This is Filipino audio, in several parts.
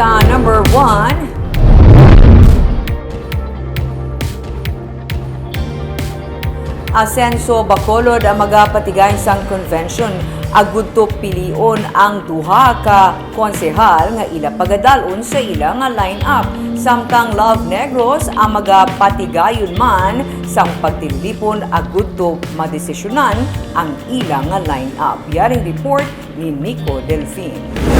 Sa number 1, Asenso Bacolod ang magapatigay sang convention agud to pilion ang duha ka konsehal nga ila pagadalon sa ila nga line-up samtang Love Negros ang magapatigayon man sang pagtilipon agud to madesisyonan ang ila nga line-up. Yaring report ni Nico Delfin.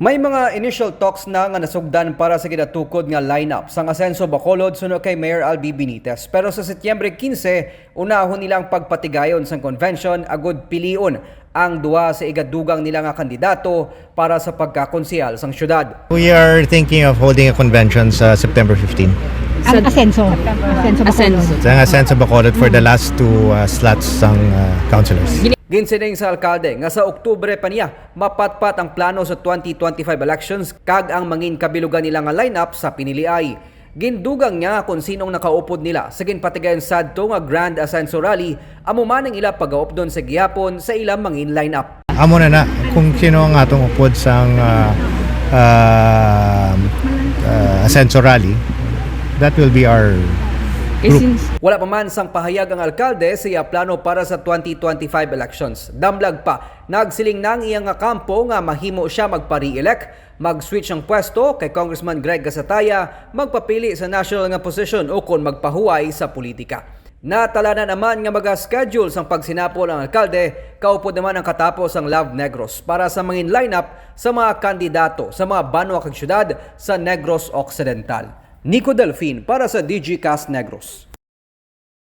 May mga initial talks na nga nasugdan para sa kinatukod nga lineup sang Asenso Bacolod sunod kay Mayor Albi Benitez. Pero sa Setyembre 15, unahon nilang pagpatigayon sang convention agud pilion ang duwa sa igadugang nila nga kandidato para sa pagkakonsehal sang syudad. We are thinking of holding a convention sa September 15. Ang Asenso. Asenso. Asenso. Sa Asenso Bacolod for the last two uh, slots sang uh, councilors. Ginsining sa alkalde nga sa Oktubre pa niya mapatpat ang plano sa 2025 elections kag ang mangin kabilugan nila nga lineup sa piniliay. Gindugang niya kung sinong nakaupod nila sa ginpatigayon sadto nga Grand Ascenso Rally amo man ang ila pagaupdon sa gihapon sa ilang mangin lineup. Amo na na kung sino ang atong upod sang uh, uh, uh, Asenso Rally. That will be our group. since Wala pa man sang pahayag ang alkalde sa iya plano para sa 2025 elections. Damlag pa, nagsiling nang iyang kampo nga mahimo siya magpa-re-elect, mag-switch ang pwesto kay Congressman Greg Gasataya, magpapili sa national nga posisyon o kung magpahuway sa politika. Natala na naman nga mag-schedule sang pagsinapol ang alkalde, kaupod naman ang katapos ang Love Negros para sa mangin lineup sa mga kandidato sa mga banwa kag syudad sa Negros Occidental. Nico Delfin para sa DG Cast Negros.